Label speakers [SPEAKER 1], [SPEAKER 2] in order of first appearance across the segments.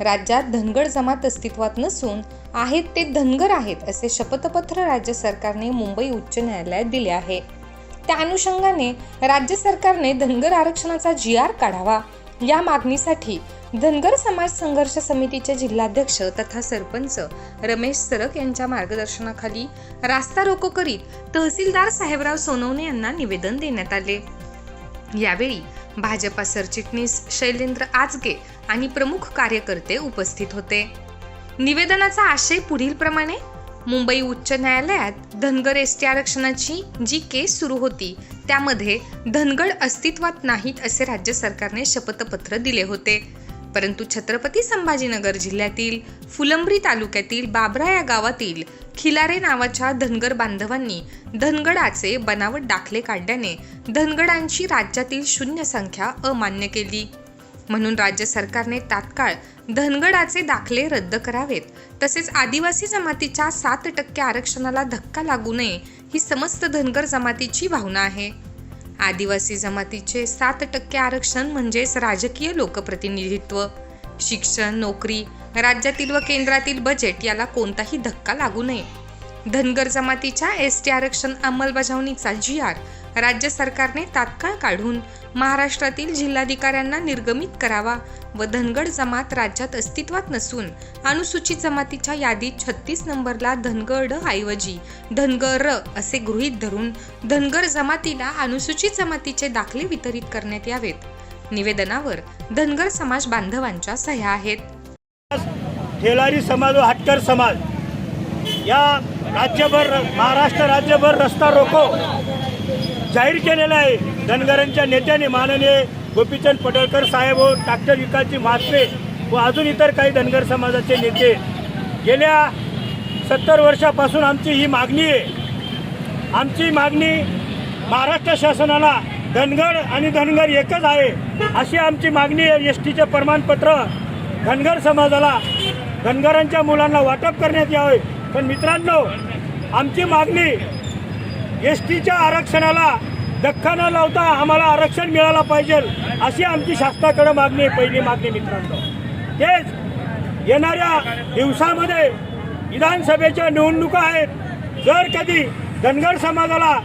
[SPEAKER 1] राज्यात धनगर जमात अस्तित्वात नसून आहेत ते धनगर आहेत असे शपथपत्र राज्य सरकारने मुंबई उच्च न्यायालयात दिले आहे. त्या अनुषंगाने राज्य सरकारने धनगर आरक्षणाचा जी आर काढावा. या मागणीसाठी धनगर समाज संघर्ष समितीचे जिल्हाध्यक्ष तथा सरपंच रमेश सरक यांच्या मार्गदर्शनाखाली रास्ता रोको करीत तहसीलदार साहेबराव सोनवणे यांना निवेदन देण्यात आले. यावेळी भाजपा सरचिटणीस शैलेंद्र आजगे आणि प्रमुख कार्यकर्ते उपस्थित होते. निवेदनाचा आशय पुढील प्रमाणे मुंबई उच्च न्यायालयात धनगर एसटी आरक्षणाची जी केस सुरू होती त्यामध्ये धनगड अस्तित्वात नाहीत असे राज्य सरकारने शपथपत्र दिले होते. परंतु छत्रपती संभाजीनगर जिल्ह्यातील फुलंब्री तालुक्यातील बाबरा या गावातील खिलारे नावाच्या धनगर बांधवांनी धनगडाचे बनावट दाखले काढल्याने धनगडांची राज्यातील शून्य संख्या अमान्य केली. म्हणून राज्य सरकारने तात्काळ धनगडाचे दाखले रद्द करावेत. तसेच आदिवासी जमातीच्या सात टक्के आरक्षणाला धक्का लागू नये ही समस्त धनगर जमातीची भावना आहे. आदिवासी जमातीचे सात टक्के आरक्षण म्हणजेच राजकीय लोकप्रतिनिधित्व. शिक्षण नोकरी राज्यातील व केंद्रातील बजेट याला कोणताही धक्का लागू नये. धनगर जमातीच्या एस टी आरक्षण अंमलबजावणीचा जी आर राज्य सरकारने तात्काळ काढून महाराष्ट्रातील जिल्हाधिकाऱ्यांना निर्गमित करावा व धनगड जमात राज्यात अस्तित्वात नसून अनुसूचित जमातीच्या यादीत छत्तीस नंबरला धनगड ऐवजी धनगर असे गृहीत धरून धनगर जमातीला अनुसूचित जमातीचे दाखले वितरित करण्यात यावेत. निवेदनावर धनगर समाज बांधवांच्या सह्या आहेत.
[SPEAKER 2] ठेलारी समाज व हटकर समाज या राज्यभर महाराष्ट्र राज्यभर रस्ता रोको जाहीर केलेला आहे. धनगरांच्या नेत्याने माननीय गोपीचंद पडळकर साहेब व डॉक्टर विकासजी म्हात्रे व अजून इतर काही धनगर समाजाचे नेते. गेल्या सत्तर वर्षापासून आमची ही मागणी आहे. आमची मागणी महाराष्ट्र शासनाला धनगर आणि धनगर एकच आहे अशी आमची मागणी आहे. एस टीचे प्रमाणपत्र धनगर समाजाला धनगरांच्या मुलांना वाटप करण्यात यावे. पण मित्रांनो आमची मागणी एस टीच्या आरक्षणाला धक्का न लावता आम्हाला आरक्षण मिळायला पाहिजे अशी आमची शासनाकडे मागणी आहे पहिली मागणी मित्रांनो. तेच येणाऱ्या दिवसामध्ये विधानसभेच्या निवडणुका आहेत. जर कधी धनगर समाजाला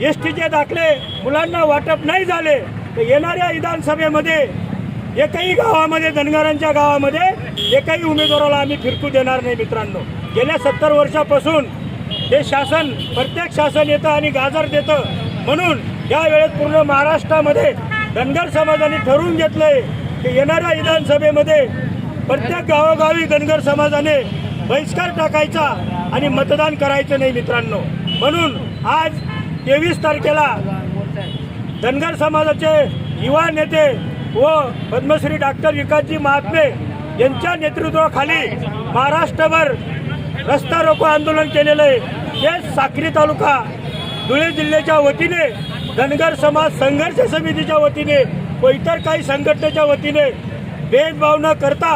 [SPEAKER 2] एस टीचे दाखले मुलांना वाटप नाही झाले तर येणाऱ्या विधानसभेमध्ये एकही गावामध्ये धनगरांच्या गावामध्ये एकही उमेदवाराला आम्ही फिरकू देणार नाही मित्रांनो. गेल्या सत्तर वर्षापासून हे शासन प्रत्येक शासन येतं आणि गाजर देतं. म्हणून या वेळेत पूर्ण महाराष्ट्रामध्ये धनगर समाजाने ठरवून घेतलंय की येणाऱ्या विधानसभेमध्ये प्रत्येक गावोगावी धनगर समाजाने बहिष्कार टाकायचा आणि मतदान करायचं नाही मित्रांनो. म्हणून आज तेवीस तारखेला धनगर समाजाचे युवा नेते व पद्मश्री डॉक्टर विकासजी महात्मे यांच्या नेतृत्वाखाली महाराष्ट्रभर रस्ता रोको आंदोलन केलेलं आहे. ते साक्री तालुका धुळे जिल्ह्याच्या वतीने धनगर समाज संघर्ष समितीच्या वतीने व इतर काही संघटनेच्या वतीने भेदभाव न करता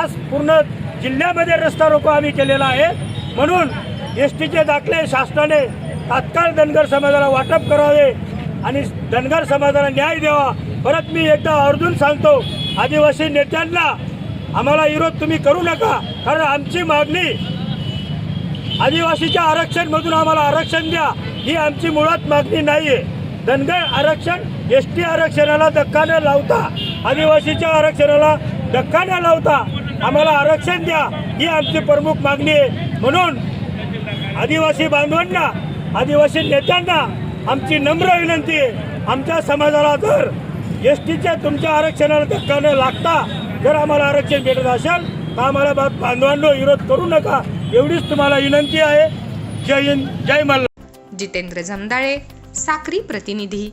[SPEAKER 2] आज पूर्ण जिल्ह्यामध्ये रस्ता रोको आम्ही केलेला आहे. म्हणून एस टीचे दाखले शासनाने तात्काळ धनगर समाजाला वाटप करावे आणि धनगर समाजाला न्याय द्यावा. परत मी एकदा अर्जून सांगतो आदिवासी नेत्यांना आम्हाला विरोध तुम्ही करू नका कारण आमची मागणी आदिवासीच्या आरक्षण मधून आम्हाला आरक्षण द्या ही आमची मुळात मागणी नाहीये. धनगर आरक्षण एस टी आरक्षणाला धक्का न लावता आदिवासीच्या आरक्षणाला धक्का न लावता आम्हाला आरक्षण द्या ही आमची प्रमुख मागणी आहे. म्हणून आदिवासी बांधवांना आदिवासी नेत्यांना आमची नम्र विनंती आहे. आमच्या समाजाला जर एस टीच्या तुमच्या आरक्षणाला धक्का न लागता जर आम्हाला आरक्षण भेटत असेल तर आम्हाला बांधवांनो विरोध करू नका. एवढीच तुम्हाला विनंती आहे. जय हिंद जय मल्हार
[SPEAKER 1] जितेंद्र जमदाळे साक्री प्रतिनिधी.